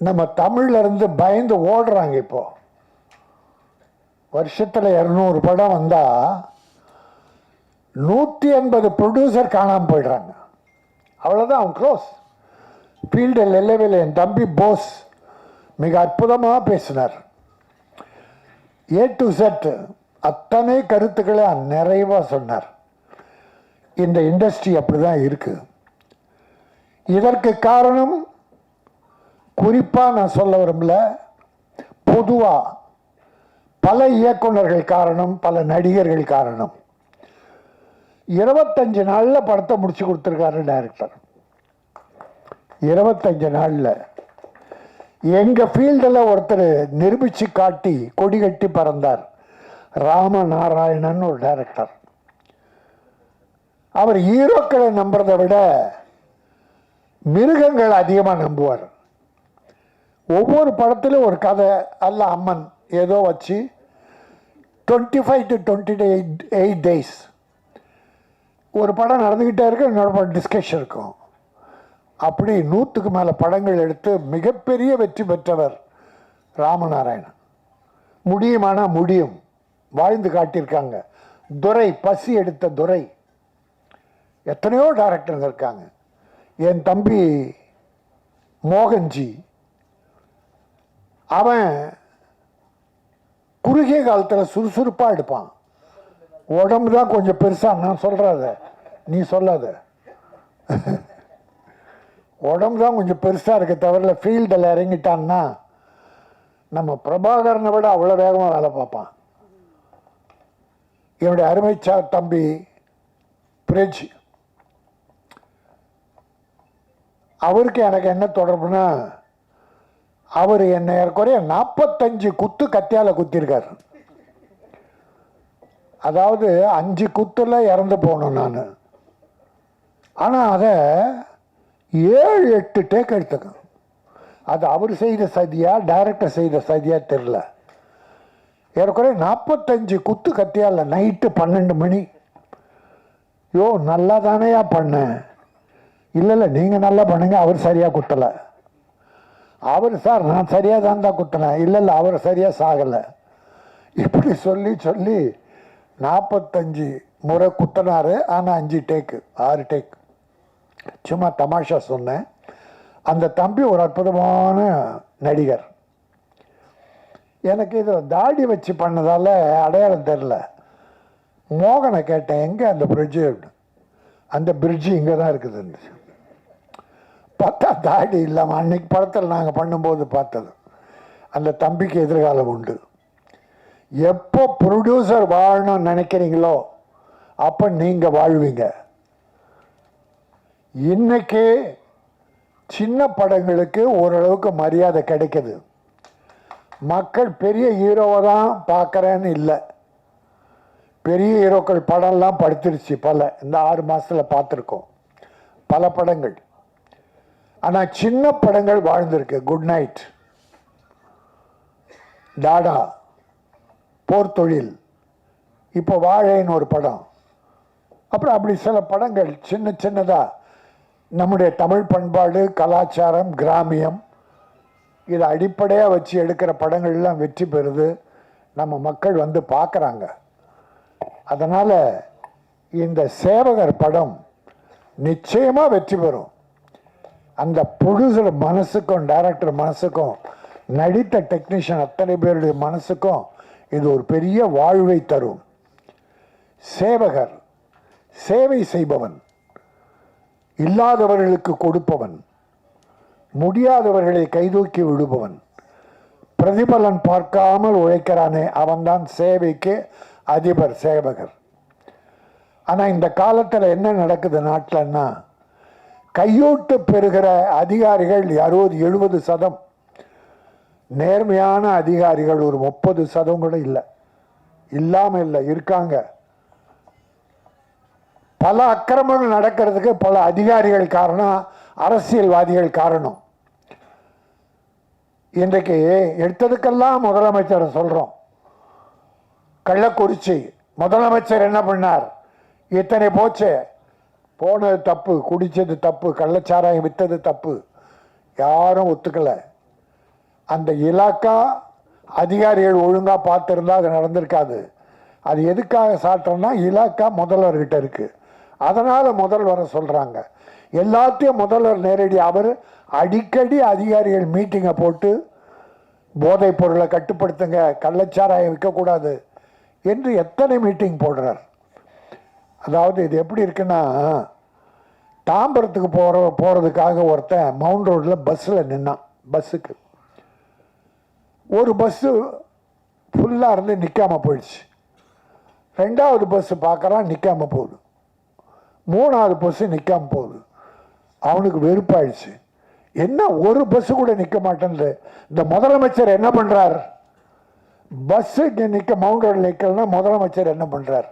நம்ம தமிழ்லேருந்து பயந்து ஓடுறாங்க இப்போது வருஷத்தில் இரநூறு படம் வந்தால் நூற்றி எண்பது ப்ரொடியூசர் காணாமல் போயிடுறாங்க. அவ்வளோதான் அவன் க்ளோஸ் ஃபீல்டில் இல்லவே என் தம்பி போஸ் மிக அற்புதமாக பேசினார். ஏ டு செட் அத்தனை கருத்துக்களை நிறைவாக சொன்னார். இந்த இண்டஸ்ட்ரி அப்படி தான் இருக்குது இதற்கு காரணம் குறிப்பாக நான் சொல்ல விரும்பல. பொதுவாக பல இயக்குனர்கள் காரணம் பல நடிகர்கள் காரணம். இருபத்தஞ்சு நாளில் படத்தை முடிச்சு கொடுத்துருக்காரு டைரக்டர் இருபத்தஞ்சு நாளில். எங்கள் ஃபீல்டில் ஒருத்தர் நிரூபித்து காட்டி கொடி கட்டி பறந்தார். ராமநாராயணன் ஒரு டைரக்டர் அவர் ஹீரோக்களை நம்புறதை விட மிருகங்கள் அதிகமாக நம்புவார். ஒவ்வொரு படத்திலும் ஒரு கதை அல்ல அம்மன் ஏதோ வச்சு twenty five to twenty eight eight days ஒரு படம் நடந்துக்கிட்டே இருக்கு இன்னொரு படம் டிஸ்கஷன் இருக்கும். அப்படி நூற்றுக்கு மேலே படங்கள் எடுத்து மிகப்பெரிய வெற்றி பெற்றவர் ராமநாராயணன். முடியுமானா முடியும். வாழ்ந்து காட்டியிருக்காங்க. துரை பசி எடுத்த துரை. எத்தனையோ டேரக்டருங்க இருக்காங்க. என் தம்பி மோகன்ஜி அவன் குறுகிய காலத்தில் சுறுசுறுப்பாக எடுப்பான். உடம்பு தான் கொஞ்சம் பெருசாக நான் சொல்கிறத நீ சொல்லாத. உடம்பு தான் கொஞ்சம் பெருசாக இருக்க தவிர ஃபீல்டில் இறங்கிட்டான்னா நம்ம பிரபாகரனை விட அவ்வளோ வேகமாக வேலை பார்ப்பான். என்னுடைய அருமைச்சா தம்பி பிரிட்ஜ் அவருக்கு எனக்கு என்ன தொடர்புனா அவர் என்ன ஏற்குறைய நாற்பத்தஞ்சு குத்து கத்தியால குத்திருக்கார். அதாவது அஞ்சு குத்தில் இறந்து போனோம் நான். ஆனால் அதை ஏழு எட்டு டேக் எடுத்துக்கேன் அது அவர் செய்த சதியாக டைரக்டர் செய்த சதியாக தெரில ஏற்குறைய நாற்பத்தஞ்சு குத்து கத்தியால நைட்டு பன்னெண்டு மணி. யோ நல்லா தானேயா பண்ணேன் இல்லை இல்லை நீங்கள் நல்லா பண்ணுங்கள் அவர் சரியாக குத்தலை. அவர் சார் நான் சரியாக தான் தான் குத்தினேன் இல்லை இல்லை அவர் சரியாக சாகலை. இப்படி சொல்லி சொல்லி நாற்பத்தஞ்சு முறை குட்டினார். ஆனால் அஞ்சு டேக்கு ஆறு டேக் சும்மா தமாஷா சொன்னேன். அந்த தம்பி ஒரு அற்புதமான நடிகர். எனக்கு இது தாடி வச்சு பண்ணதால் அடையாளம் தெரில மோகனை கேட்டேன் எங்கே அந்த பிரிட்ஜு அந்த பிரிட்ஜு இங்கே தான் இருக்குது. பார்த்தா தாடி இல்லாமல் அன்னைக்கு படத்தில் நாங்கள் பண்ணும்போது பார்த்தது. அந்த தம்பிக்கு எதிர்காலம் உண்டு. எப்போ ப்ரொடியூசர் வாழணும்னு நினைக்கிறீங்களோ அப்போ நீங்கள் வாழ்வீங்க. இன்றைக்கி சின்ன படங்களுக்கு ஓரளவுக்கு மரியாதை கிடைக்கிது. மக்கள் பெரிய ஹீரோவை தான் பார்க்குறேன்னு இல்லை. பெரிய ஹீரோக்கள் படம்லாம் படுத்துருச்சு பல. இந்த ஆறு மாதத்தில் பார்த்துருக்கோம். பல படங்கள். ஆனால் சின்ன படங்கள் வாழ்ந்திருக்கு. Good night tata. போர் தொழில். இப்போ வாழைன்னு ஒரு படம். அப்புறம் அப்படி சில படங்கள் சின்ன சின்னதாக நம்முடைய தமிழ் பண்பாடு கலாச்சாரம் கிராமியம் இதை அடிப்படையாக வச்சு எடுக்கிற படங்கள்லாம் வெற்றி பெறுது. நம்ம மக்கள் வந்து பார்க்குறாங்க. அதனால் இந்த சேவகர் படம் நிச்சயமாக வெற்றி பெறும். அந்த ப்ரொடியூசர் மனசுக்கும் டைரக்டர் மனசுக்கும் நடித்த டெக்னீஷியன் அத்தனை பேருடைய மனசுக்கும் இது ஒரு பெரிய வாழ்வை தரும். சேவகர் சேவை செய்பவன் இல்லாதவர்களுக்கு கொடுப்பவன் முடியாதவர்களை கைதூக்கி விடுபவன் பிரதிபலன் பார்க்காமல் உழைக்கிறானே அவன்தான் சேவைக்கு அதிபர் சேவகர். ஆனால் இந்த காலத்தில் என்ன நடக்குது நாட்டிலன்னா கையூட்டு பெறுகிற அதிகாரிகள் அறுபது எழுபது சதம். நேர்மையான அதிகாரிகள் ஒரு முப்பது சதம் கூட இல்லை. இல்லாமல் இல்லை இருக்காங்க. பல அக்கிரமங்கள் நடக்கிறதுக்கு பல அதிகாரிகள் காரணம் அரசியல்வாதிகள் காரணம். இன்றைக்கு எடுத்ததுக்கெல்லாம் முதலமைச்சரை சொல்கிறோம் கள்ளக்குறிச்சி முதலமைச்சர் என்ன பண்ணார்? இத்தனை போச்சு. போனது தப்பு குடித்தது தப்பு கள்ளச்சாராயம் விற்றது தப்பு. யாரும் ஒத்துக்கலை. அந்த இலாக்கா அதிகாரிகள் ஒழுங்காக பார்த்துருந்தா அது நடந்திருக்காது. அது எதுக்காக சாட்டோம்னா இலாக்கா முதல்வர்கிட்ட இருக்குது அதனால் முதல்வரை சொல்கிறாங்க எல்லாத்தையும் முதல்வர் நேரடி அவர் அடிக்கடி அதிகாரிகள் மீட்டிங்கை போட்டு போதைப் பொருளை கட்டுப்படுத்துங்க கள்ளச்சாராயம் விற்கக்கூடாது என்று எத்தனை மீட்டிங் போடுறார்? அதாவது இது எப்படி இருக்குன்னா தாம்பரத்துக்கு போகிற போகிறதுக்காக ஒருத்தன் மவுண்ட் ரோட்டில் பஸ்ஸில் நின்னான் பஸ்ஸுக்கு. ஒரு பஸ்ஸு ஃபுல்லாக இருந்து நிற்காமல் போயிடுச்சு. ரெண்டாவது பஸ்ஸு பார்க்குறான் நிற்காமல் போகுது. மூணாவது பஸ்ஸு நிற்காம போகுது. அவனுக்கு வெறுப்பாயிடுச்சு. என்ன ஒரு பஸ்ஸு கூட நிற்க மாட்டேன்து இந்த முதலமைச்சர் என்ன பண்ணுறார் பஸ்ஸு இங்கே நிற்க மவுண்ட் ரோடில் நிற்கலன்னா முதலமைச்சர் என்ன பண்ணுறார்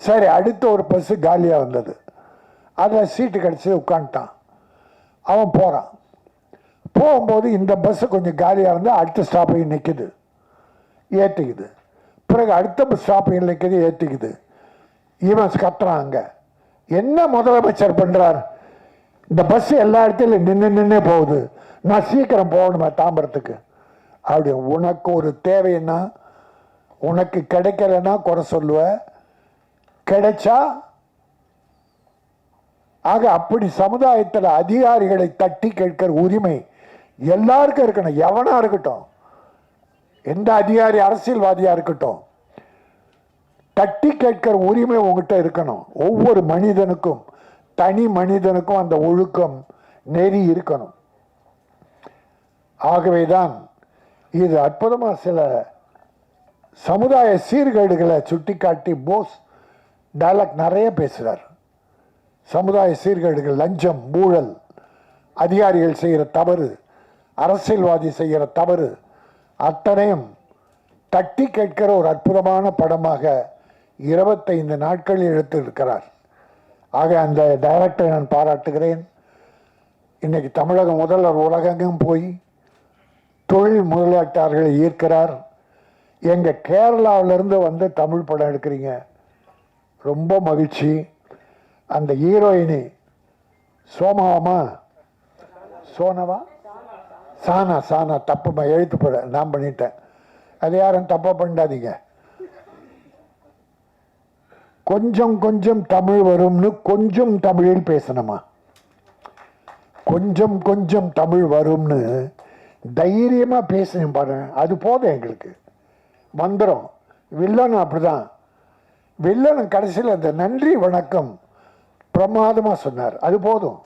சரி அடுத்த ஒரு பஸ்ஸு காலியாக வந்தது. அதில் சீட்டு கிடச்சி உட்காந்துட்டான் அவன் போகிறான் போகும்போது இந்த பஸ்ஸு கொஞ்சம் காலியாக இருந்தால் அடுத்த ஸ்டாப்பையும் நிற்கிது ஏற்றிக்குது பிறகு அடுத்த பஸ் ஸ்டாப்பையும் நிற்கிது ஏற்றிக்குது இவன் கத்துறான் அங்கே. என்ன முதலமைச்சர் பண்ணுறார் இந்த பஸ் எல்லா இடத்துலையும் நின்று நின்று போகுது. நான் சீக்கிரம் போகணுமே தாம்பரத்துக்கு. அப்படி உனக்கு ஒரு தேவைன்னா உனக்கு கிடைக்கலன்னா குறை சொல்லுவேன் கிடைச்சா ஆக அப்படி சமுதாயத்தில் அதிகாரிகளை தட்டி கேட்கிற உரிமை எல்லாருக்கும் இருக்கணும். எவனா இருக்கட்டும். எந்த அதிகாரி அரசியல்வாதியா இருக்கட்டும். தட்டி கேட்கிற உரிமை உங்ககிட்ட இருக்கணும். ஒவ்வொரு மனிதனுக்கும் தனி மனிதனுக்கும் அந்த ஒழுக்கம் நெறி இருக்கணும். ஆகவேதான் இது அற்புதமாக சில சமுதாய சீர்கேடுகளை சுட்டிக்காட்டி போஸ் டைலாக் நிறைய பேசுகிறார் சமுதாய சீர்கேடுகள் லஞ்சம் ஊழல் அதிகாரிகள் செய்கிற தவறு அரசியல்வாதி செய்கிற தவறு அத்தனையும் தட்டி கேட்கிற ஒரு அற்புதமான படமாக இருபத்தைந்து நாட்களில் எடுத்திருக்கிறார் ஆக அந்த டைரக்டரை நான் பாராட்டுகிறேன். இன்றைக்கி தமிழகம் முதல்வர் உலகெங்கும் போய் தொழில் முதலீட்டாளர்களை ஈர்க்கிறார். எங்கள் கேரளாவிலேருந்து வந்து தமிழ் படம் எடுக்கிறீங்க. ரொம்ப மகிழ்ச்சி. அந்த ஹீரோயினி சோமாவாமா சோனவா? சானா சானா தப்பு எழுத்து போட நான் பண்ணிட்டேன். அது யாரும் தப்பாக பண்ணாதீங்க கொஞ்சம் கொஞ்சம் தமிழ் வரும்னு கொஞ்சம் தமிழில் பேசணுமா? கொஞ்சம் கொஞ்சம் தமிழ் வரும்னு தைரியமாக பேசணும் பாருங்க. அது போதும் எங்களுக்கு. வந்துடும் வில்லனும் அப்படிதான். வில்லனும் கடைசியில் அந்த நன்றி வணக்கம் பிரமாதமாக சொன்னார். அது போதும்.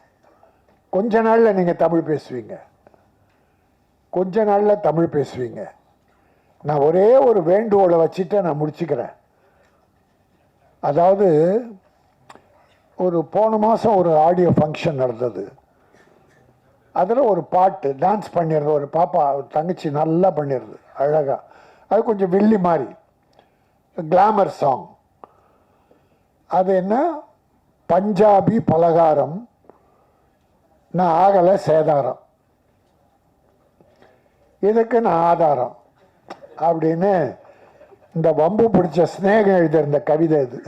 கொஞ்ச நாளில் நீங்கள் தமிழ் பேசுவீங்க. கொஞ்ச நாளில் தமிழ் பேசுவீங்க. நான் ஒரே ஒரு வேண்டுகோளை வச்சுட்டு நான் முடிச்சுக்கிறேன். அதாவது ஒரு போன மாதம் ஒரு ஆடியோ ஃபங்க்ஷன் நடந்தது. அதில் ஒரு பாட்டு டான்ஸ் பண்ணிடுறது ஒரு பாப்பா ஒரு தங்கச்சி நல்லா பண்ணிடுது அழகாக அது கொஞ்சம் வில்லி மாதிரி கிளாமர் சாங் அது என்ன? பஞ்சாபி பலகாரம். நான் ஆகலை சேதாரம். இதுக்கு நான் ஆதாரம். அப்படின்னு இந்த வம்பு பிடிச்ச ஸ்நேகம் எழுதியிருந்த கவிதை இது.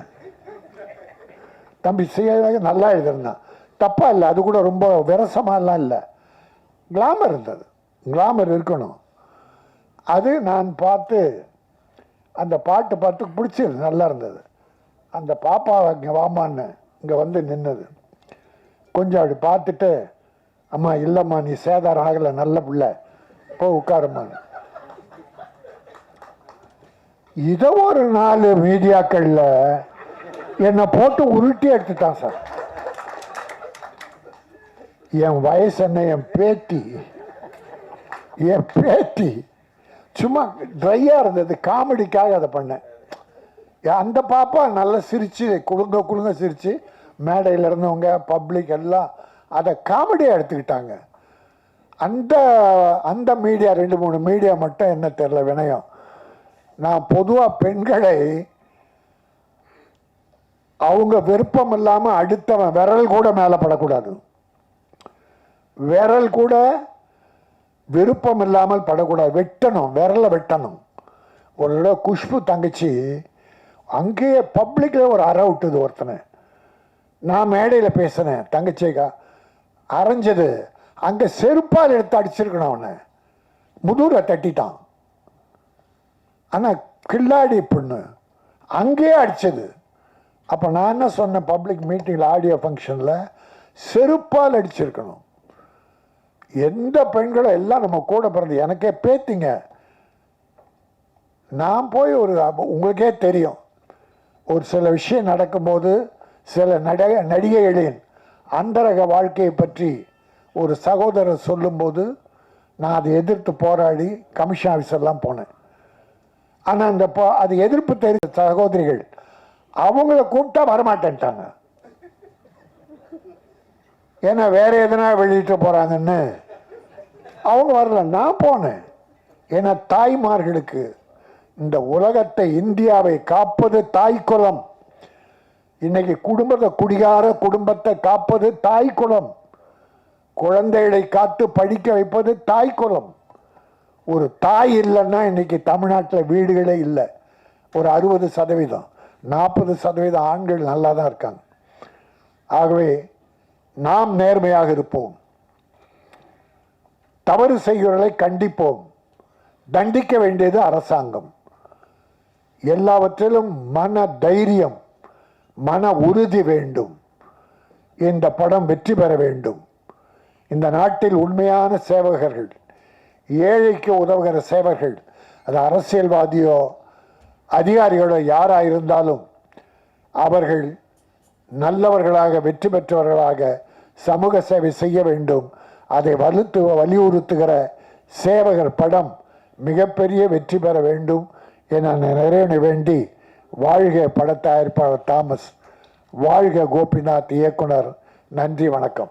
தம்பி சீதாக நல்லா எழுதியிருந்தான் தப்பாக இல்லை அது கூட ரொம்ப விரசமாலாம் இல்லை. கிளாமர் இருந்தது. கிளாமர் இருக்கணும். அது நான் பார்த்து அந்த பாட்டு பார்த்து பிடிச்சிருது நல்லா இருந்தது. அந்த பாப்பா இங்கே வாமான்னு இங்கே வந்து நின்னது. கொஞ்சம் அப்படி பார்த்துட்டு அம்மா இல்லைம்மா நீ சேதாரம் ஆகலை நல்ல பிள்ளை. போ உட்காருமான்னு இதை ஒரு நாலு மீடியாக்களில் என்னை போட்டு உருட்டி எடுத்துட்டான் சார். என் வயசு என்ன என் பேத்தி. என் பேத்தி. சும்மா ட்ரையாக இருந்தது. காமெடிக்காக அதை பண்ணேன். அந்த பாப்பா நல்லா சிரிச்சு குழுங்க குழுங்க சிரிச்சு மேடையில் இருந்தவங்க பப்ளிக் எல்லாம் அதை காமெடியாக எடுத்துக்கிட்டாங்க. அந்த அந்த மீடியா ரெண்டு மூணு மீடியா மட்டும் என்ன தெரில வினயம். நான் பொதுவாக பெண்களை அவங்க விருப்பம் இல்லாமல் அடுத்தவன் விரல் கூட மேலே படக்கூடாது. விரல் கூட விருப்பம் இல்லாமல் படக்கூடாது. வெட்டணும் விரலை வெட்டணும். ஒரு தடவை குஷ்பு தங்கச்சி அங்கேயே பப்ளிக்கில் ஒரு அறை விட்டுது ஒருத்தனை. நான் மேடையில் பேசினேன் தங்கச்சிக்கா. அரைஞ்சது அங்கே செருப்பால் எடுத்து அடிச்சிருக்கணும் அவனை. முதுரை தட்டிட்டான். ஆனால் கில்லாடி பொண்ணு அங்கேயே அடிச்சது. அப்போ நான் என்ன சொன்னேன் பப்ளிக் மீட்டிங்கில் ஆடியோ ஃபங்க்ஷனில் செருப்பால் அடிச்சிருக்கணும். எந்த பெண்களும் எல்லாம் நம்ம கூட பிறந்து எனக்கே பேத்திங்க. நான் போய் ஒரு உங்களுக்கே தெரியும். ஒரு சில விஷயம் நடக்கும்போது சில நடிக நடிகைகளின் அந்தரக வாழ்க்கையை பற்றி ஒரு சகோதரர் சொல்லும்போது நான் அதை எதிர்த்து போராடி கமிஷன் ஆஃபீஸர்லாம் போனேன். ஆனால் அந்த போ- அது எதிர்ப்பு தெரிந்த சகோதரிகள் அவங்கள கூப்பிட்டா வரமாட்டேன்ட்டாங்க. ஏன்னா வேறு எதனா வெளியிட்டு போகிறாங்கன்னு அவங்க வரல நான் போனேன். ஏன்னா தாய்மார்களுக்கு இந்த உலகத்தை இந்தியாவை காப்பது தாய் குலம். இன்னைக்கு குடும்பத்தை குடிகார குடும்பத்தை காப்பது தாய் குலம். குழந்தைகளை காத்து படிக்க வைப்பது தாய் குலம். ஒரு தாய் இல்லைன்னா இன்னைக்கு தமிழ்நாட்டில் வீடுகளே இல்லை. ஒரு அறுபது சதவீதம் நாற்பது சதவீதம் ஆண்கள் நல்லா தான் இருக்காங்க. ஆகவே நாம் நேர்மையாக இருப்போம். தவறு செய்கிறவர்களை கண்டிப்போம். தண்டிக்க வேண்டியது அரசாங்கம். எல்லாவற்றிலும் மன தைரியம் மன உறுதி வேண்டும். இந்த படம் வெற்றி பெற வேண்டும். இந்த நாட்டில் உண்மையான சேவகர்கள் ஏழைக்கு உதவுகிற சேவர்கள் அது அரசியல்வாதியோ அதிகாரிகளோ யாராக இருந்தாலும் அவர்கள் நல்லவர்களாக வெற்றி பெற்றவர்களாக சமூக சேவை செய்ய வேண்டும். அதை வலுத்து வலியுறுத்துகிற சேவகர் படம் மிகப்பெரிய வெற்றி பெற வேண்டும். என நிறைவேற வேண்டி வாழ்க பட தயாரிப்பாளர் தாமஸ் வாழ்க கோபிநாத் இயக்குனர். நன்றி வணக்கம்.